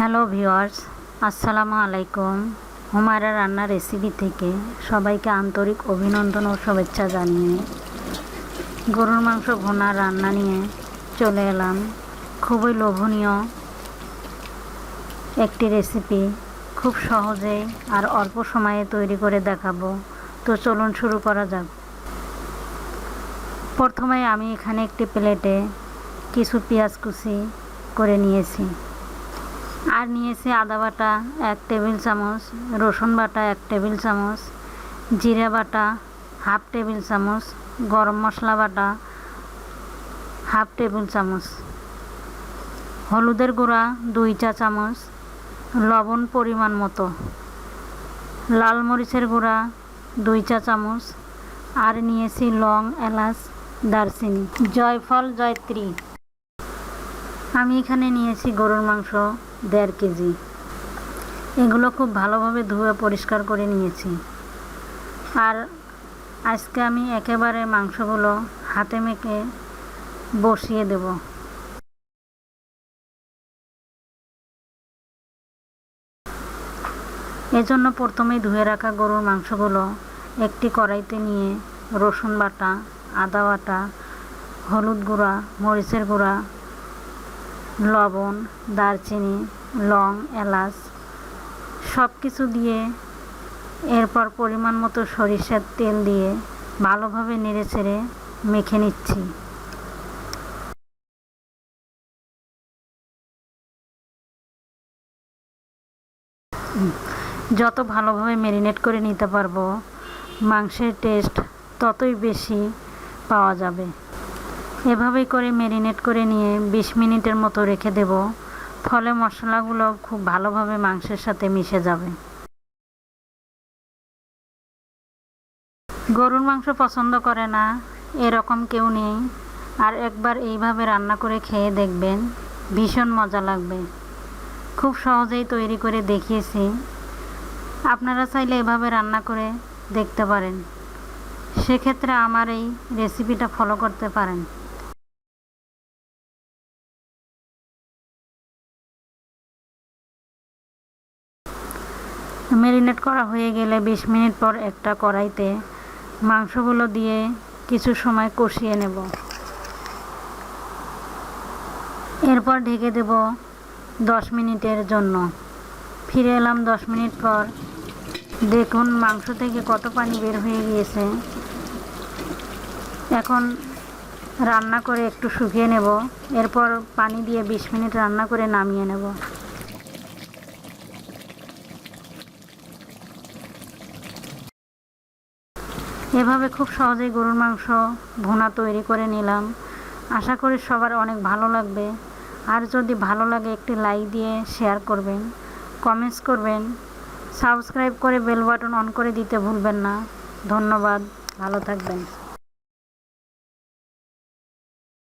Hello viewers আসসালামু আলাইকুম। হুমায়রা রান্নার রেসিপি থেকে সবাইকে আন্তরিক অভিনন্দন ও শুভেচ্ছা জানিয়ে গরুর মাংস ভোনা রান্না নিয়ে চলে এলাম। খুবই লোভনীয় একটি রেসিপি খুব সহজে আর অল্প সময়ে তৈরি করে দেখাবো। তো চলুন শুরু করা যাক। প্রথমে আমি এখানে একটি প্লেটে কিছু পেঁয়াজ কুচি করে নিয়েছি। আর নিয়েছি আদা বাটা, এক টেবিল চামচ, রসুন বাটা, এক টেবিল চামচ, জিরা বাটা, হাফ টেবিল চামচ, গরম মশলা বাটা, হাফ টেবিল চামচ, হলুদের গুঁড়া, দুই চা চামচ, লবণ পরিমাণ মতো, লাল মরিচের গুঁড়া, দুই চা চামচ, আর নিয়েছি লং এলাচ, দারচিনি। জয়ফল, জয়ত্রী। আমি এখানে নিয়েছি গরুর মাংস দেড় কেজি। এগুলো খুব ভালোভাবে ধুয়ে পরিষ্কার করে নিয়েছি। আর আজকে আমি একেবারে মাংসগুলো হাতে মেখে বসিয়ে দেব। এজন্য প্রথমেই ধুয়ে রাখা গরুর মাংসগুলো একটি কড়াইতে নিয়ে রসুন বাটা, আদা বাটা, হলুদ গুঁড়া, মরিচের গুঁড়া লবণ, দারচিনি, লং, এলাচ সব কিছু দিয়ে এরপর পরিমাণ মতো সরিষার তেল দিয়ে ভালোভাবে নেড়ে চেড়ে মেখে নিচ্ছি। যত ভালোভাবে ম্যারিনেট করে নিতে পারব, মাংসের টেস্ট ততই বেশি পাওয়া যাবে। এভাবেই করে ম্যারিনেট করে নিয়ে বিশ মিনিটের মতো রেখে দেব। ফলে মশলাগুলো খুব ভালোভাবে মাংসের সাথে মিশে যাবে। গরুর মাংস পছন্দ করে না, এরকম কেউ নেই। আর একবার এইভাবে রান্না করে খেয়ে দেখবেন, ভীষণ মজা লাগবে। খুব সহজেই তৈরি করে দেখিয়েছি। আপনারা চাইলে এভাবে রান্না করে দেখতে পারেন। সেক্ষেত্রে আমার এই রেসিপিটা ফলো করতে পারেন। ম্যারিনেট করা হয়ে গেলে বিশ মিনিট পর একটা কড়াইতে মাংসগুলো দিয়ে কিছু সময় কষিয়ে নেব। এরপর ঢেকে দেব দশ মিনিটের জন্য। ফিরে এলাম দশ মিনিট পর। দেখুন, মাংস থেকে কত পানি বের হয়ে গিয়েছে। এখন রান্না করে একটু শুকিয়ে নেব। এরপর পানি দিয়ে বিশ মিনিট রান্না করে নামিয়ে নেব। এভাবে খুব সহজেই গরুর মাংস ভুনা তৈরি করে নিলাম। আশা করি সবার অনেক ভালো লাগবে। আর যদি ভালো লাগে একটি লাইক দিয়ে শেয়ার করবেন, কমেন্টস করবেন, সাবস্ক্রাইব করে বেল বাটন অন করে দিতে ভুলবেন না। ধন্যবাদ, ভালো থাকবেন।